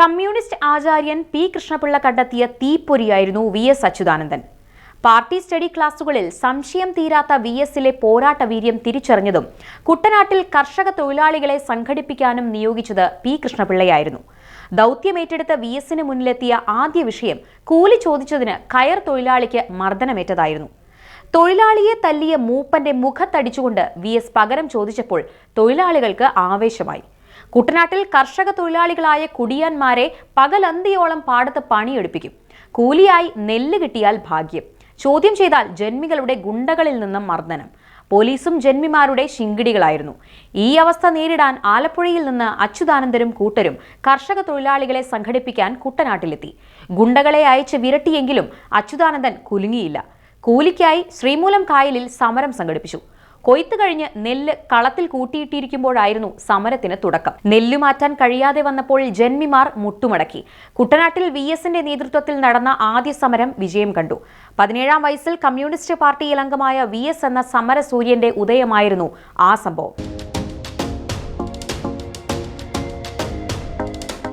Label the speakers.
Speaker 1: Communist ആചാര്യൻ P Krishnapillai കണ്ടെത്തിയ തീപ്പൊരിയായിരുന്നു V S Achuthanandan. Party study ക്ലാസുകളിൽ സംശയം തീരാത്ത വി എസിലെ പോരാട്ട വീര്യം തിരിച്ചറിഞ്ഞതും കുട്ടനാട്ടിൽ കർഷക തൊഴിലാളികളെ സംഘടിപ്പിക്കാനും നിയോഗിച്ചത് പി കൃഷ്ണപിള്ളയായിരുന്നു. ദൗത്യമേറ്റെടുത്ത വി എസിന് മുന്നിലെത്തിയ ആദ്യ വിഷയം കൂലി ചോദിച്ചതിന് കയർ തൊഴിലാളിക്ക് മർദ്ദനമേറ്റതായിരുന്നു. തൊഴിലാളിയെ തല്ലിയ മൂപ്പന്റെ മുഖത്തടിച്ചുകൊണ്ട് വി എസ് പകരം ചോദിച്ചപ്പോൾ തൊഴിലാളികൾക്ക് ആവേശമായി. കുട്ടനാട്ടിൽ കർഷക തൊഴിലാളികളായ കുടിയാന്മാരെ പകലന്തിയോളം പാടത്ത് പണിയെടുപ്പിക്കും. കൂലിയായി നെല്ല് കിട്ടിയാൽ ഭാഗ്യം. ചോദ്യം ചെയ്താൽ ജന്മികളുടെ ഗുണ്ടകളിൽ നിന്നും മർദ്ദനം. പോലീസും ജന്മിമാരുടെ ശിങ്കിടികളായിരുന്നു. ഈ അവസ്ഥ നേരിടാൻ ആലപ്പുഴയിൽ നിന്ന് അച്യുതാനന്ദരും കൂട്ടരും കർഷക തൊഴിലാളികളെ സംഘടിപ്പിക്കാൻ കുട്ടനാട്ടിലെത്തി. ഗുണ്ടകളെ അയച്ച് വിരട്ടിയെങ്കിലും അച്യുതാനന്ദൻ കുലുങ്ങിയില്ല. കൂലിക്കായി ശ്രീമൂലം കായലിൽ സമരം സംഘടിപ്പിച്ചു. കൊയ്ത്ത് കഴിഞ്ഞ് നെല്ല് കളത്തിൽ കൂട്ടിയിട്ടിരിക്കുമ്പോഴായിരുന്നു സമരത്തിന് തുടക്കം. നെല്ല് മാറ്റാൻ കഴിയാതെ വന്നപ്പോൾ ജന്മിമാർ മുട്ടുമടക്കി. കുട്ടനാട്ടിൽ വി എസിന്റെ നേതൃത്വത്തിൽ നടന്ന ആദ്യ സമരം വിജയം കണ്ടു. പതിനേഴാം വയസ്സിൽ കമ്മ്യൂണിസ്റ്റ് പാർട്ടിയിൽ അംഗമായ വി എസ് എന്ന സമരസൂര്യന്റെ ഉദയമായിരുന്നു ആ സംഭവം.